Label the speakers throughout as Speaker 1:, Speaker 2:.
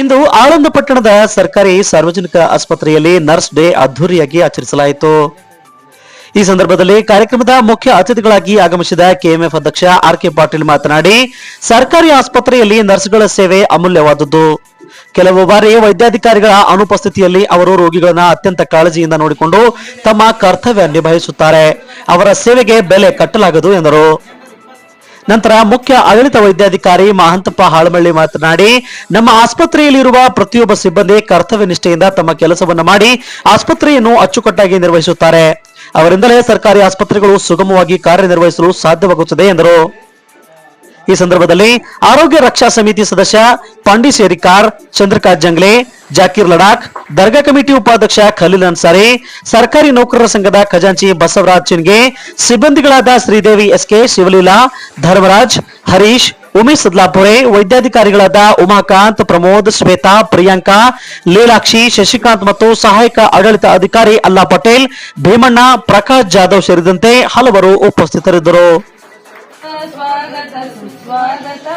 Speaker 1: ಇಂದು ಆಳಂದ ಪಟ್ಟಣದ ಸರ್ಕಾರಿ ಸಾರ್ವಜನಿಕ ಆಸ್ಪತ್ರೆಯಲ್ಲಿ ನರ್ಸ್ ಡೇ ಅದ್ದೂರಿಯಾಗಿ ಆಚರಿಸಲಾಯಿತು. ಈ ಸಂದರ್ಭದಲ್ಲಿ ಕಾರ್ಯಕ್ರಮದ ಮುಖ್ಯ ಅತಿಥಿಗಳಾಗಿ ಆಗಮಿಸಿದ ಕೆಎಂಎಫ್ ಅಧ್ಯಕ್ಷ ಆರ್ ಕೆ ಪಾಟೀಲ್ ಮಾತನಾಡಿ, ಸರ್ಕಾರಿ ಆಸ್ಪತ್ರೆಯಲ್ಲಿ ನರ್ಸ್ಗಳ ಸೇವೆ ಅಮೂಲ್ಯವಾದದ್ದು. ಕೆಲವು ಬಾರಿ ವೈದ್ಯಾಧಿಕಾರಿಗಳ ಅನುಪಸ್ಥಿತಿಯಲ್ಲಿ ಅವರು ರೋಗಿಗಳನ್ನ ಅತ್ಯಂತ ಕಾಳಜಿಯಿಂದ ನೋಡಿಕೊಂಡು ತಮ್ಮ ಕರ್ತವ್ಯ ನಿಭಾಯಿಸುತ್ತಾರೆ. ಅವರ ಸೇವೆಗೆ ಬೆಲೆ ಕಟ್ಟಲಾಗದು ಎಂದರು. ನಂತರ ಮುಖ್ಯ ಆಡಳಿತ ವೈದ್ಯಾಧಿಕಾರಿ ಮಹಂತಪ್ಪ ಹಾಳಮಳ್ಳಿ ಮಾತನಾಡಿ, ನಮ್ಮ ಆಸ್ಪತ್ರೆಯಲ್ಲಿರುವ ಪ್ರತಿಯೊಬ್ಬ ಸಿಬ್ಬಂದಿ ಕರ್ತವ್ಯ ನಿಷ್ಠೆಯಿಂದ ತಮ್ಮ ಕೆಲಸವನ್ನು ಮಾಡಿ ಆಸ್ಪತ್ರೆಯನ್ನು ಅಚ್ಚುಕಟ್ಟಾಗಿ ನಿರ್ವಹಿಸುತ್ತಾರೆ. ಅವರಿಂದಲೇ ಸರ್ಕಾರಿ ಆಸ್ಪತ್ರೆಗಳು ಸುಗಮವಾಗಿ ಕಾರ್ಯನಿರ್ವಹಿಸಲು ಸಾಧ್ಯವಾಗುತ್ತದೆ ಎಂದರು. ಈ ಸಂದರ್ಭದಲ್ಲಿ ಆರೋಗ್ಯ ರಕ್ಷಾ ಸಮಿತಿ ಸದಸ್ಯ ಪಾಂಡಿ ಸೇರಿಕಾರ್ ಚಂದ್ರಕಾಂತ್ ಜಂಗ್ಲೆ, ಜಾಕೀರ್ ಲಡಾಖ್, ದರ್ಗಾ ಕಮಿಟಿ ಉಪಾಧ್ಯಕ್ಷ ಖಲೀಲ್ ಅನ್ಸಾರಿ, ಸರ್ಕಾರಿ ನೌಕರರ ಸಂಘದ ಖಜಾಂಚಿ ಬಸವರಾಜ್ ಚಿನ್ಗೆ, ಸಿಬ್ಬಂದಿಗಳಾದ ಶ್ರೀದೇವಿ ಎಸ್ಕೆ, ಶಿವಲೀಲಾ, ಧರ್ಮರಾಜ್, ಹರೀಶ್, ಉಮೇಶ್ ಸದ್ಲಾಪುರೆ, ವೈದ್ಯಾಧಿಕಾರಿಗಳಾದ ಉಮಾಕಾಂತ್, ಪ್ರಮೋದ್, ಶ್ವೇತಾ, ಪ್ರಿಯಾಂಕಾ, ಲೀಲಾಕ್ಷಿ, ಶಶಿಕಾಂತ್ ಮತ್ತು ಸಹಾಯಕ ಆಡಳಿತ ಅಧಿಕಾರಿ ಅಲ್ಲಾ ಪಟೇಲ್, ಭೀಮಣ್ಣ, ಪ್ರಕಾಶ್ ಜಾಧವ್ ಸೇರಿದಂತೆ ಹಲವರು ಉಪಸ್ಥಿತರಿದ್ದರು.
Speaker 2: ಸ್ವಾಗತ ಸುಸ್ವಾಗತ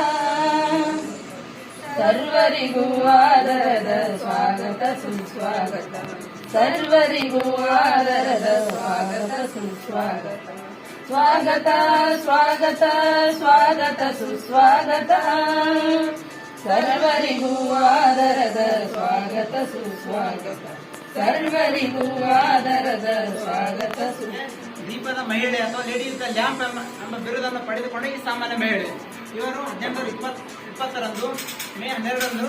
Speaker 2: ಸರ್ವರಿಗೂ ಆದರದ ಸ್ವಾಗತ ಸುಸ್ವಾಗತ ಸರ್ವರಿಗೂ ಆದರದ ಸ್ವಾಗತ ಸುಸ್ವಾಗತ ಸ್ವಾಗತ ಸ್ವಾಗತ ಸ್ವಾಗತ ಸುಸ್ವಾಗತ ಸರ್ವರಿಗೂ ಆದರದ ಸ್ವಾಗತ ಸುಸ್ವಾಗತ ಸರ್ವರಿಗೂ ಆದರದ ಸ್ವಾಗತ ಸು
Speaker 3: ದೀಪದ ಮಹಿಳೆ ಅಥವಾ ಲೇಡೀಸ್ ದ ಲ್ಯಾಂಪ್ ಎಂಬ ಬಿರುದನ್ನು ಪಡೆದುಕೊಂಡ ಈ ಸಾಮಾನ್ಯ ಮಹಿಳೆ. ಇವರು ಹದಿನೆಂಟು ಇಪ್ಪತ್ ಇಪ್ಪತ್ತರಂದು, ಮೇ ಹನ್ನೆರಡರಂದು